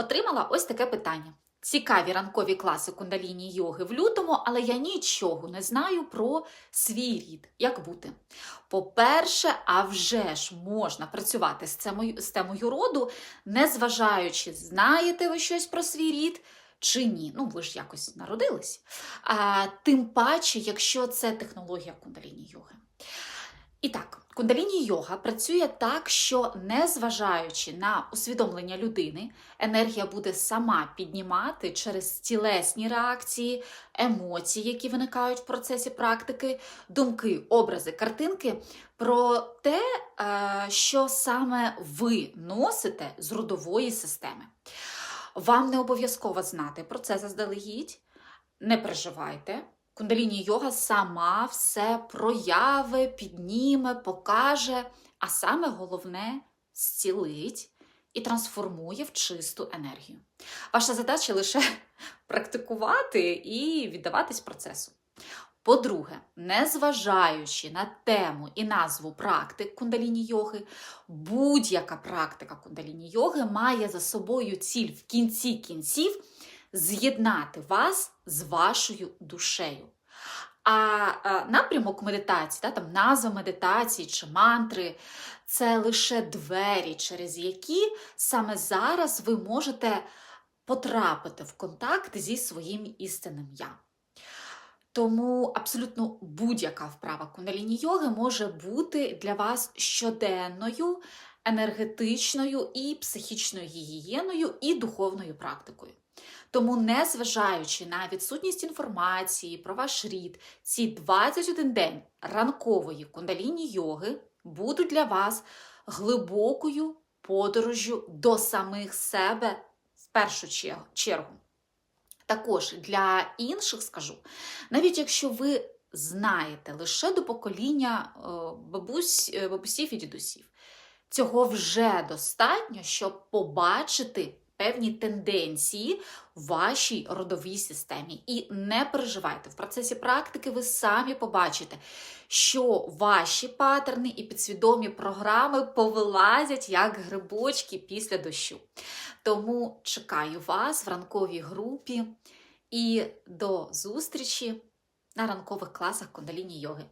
Отримала ось таке питання. Цікаві ранкові класи кундаліні йоги в лютому, але я нічого не знаю про свій рід. Як бути? По-перше, а вже ж можна працювати з темою, з темою роду, незважаючи, знаєте ви щось про свій рід чи ні. Ну, ви ж якось народились. А, тим паче, якщо це технологія кундаліні йоги. І так, кундаліні йога працює так, що незважаючи на усвідомлення людини, енергія буде сама піднімати через тілесні реакції, емоції, які виникають в процесі практики, думки, образи, картинки про те, е, що саме ви носите з родової системи. Вам не обов'язково знати про це заздалегідь, не переживайте. Кундаліні йога сама все прояви, підніме, покаже, а саме головне зцілить і трансформує в чисту енергію. Ваша задача лише практикувати і віддаватись процесу. По-друге, незважаючи на тему і назву практик кундаліні йоги, будь-яка практика кундаліні йоги має за собою ціль в кінці кінців з'єднати вас з вашою душею. А, а напрямок медитації, да, там назва медитації чи мантри це лише двері, через які саме зараз ви можете потрапити в контакт зі своїм істинним я. Тому абсолютно будь-яка вправа кундаліні йоги може бути для вас щоденною, енергетичною і психічною гігієною і духовною практикою. Тому, незважаючи на відсутність інформації про ваш рід, ці 21 день ранкової кундаліні йоги будуть для вас глибокою подорожжю до самих себе в першу чер- чергу. Також для інших скажу, навіть якщо ви знаєте лише до покоління е, бабусь, е, бабусів і дідусів, цього вже достатньо, щоб побачити певні тенденції в вашій родовій системі. І не переживайте, в процесі практики ви самі побачите, що ваші паттерни і підсвідомі програми повилазять як грибочки після дощу. Тому чекаю вас в ранковій групі і до зустрічі на ранкових класах кундаліні йоги.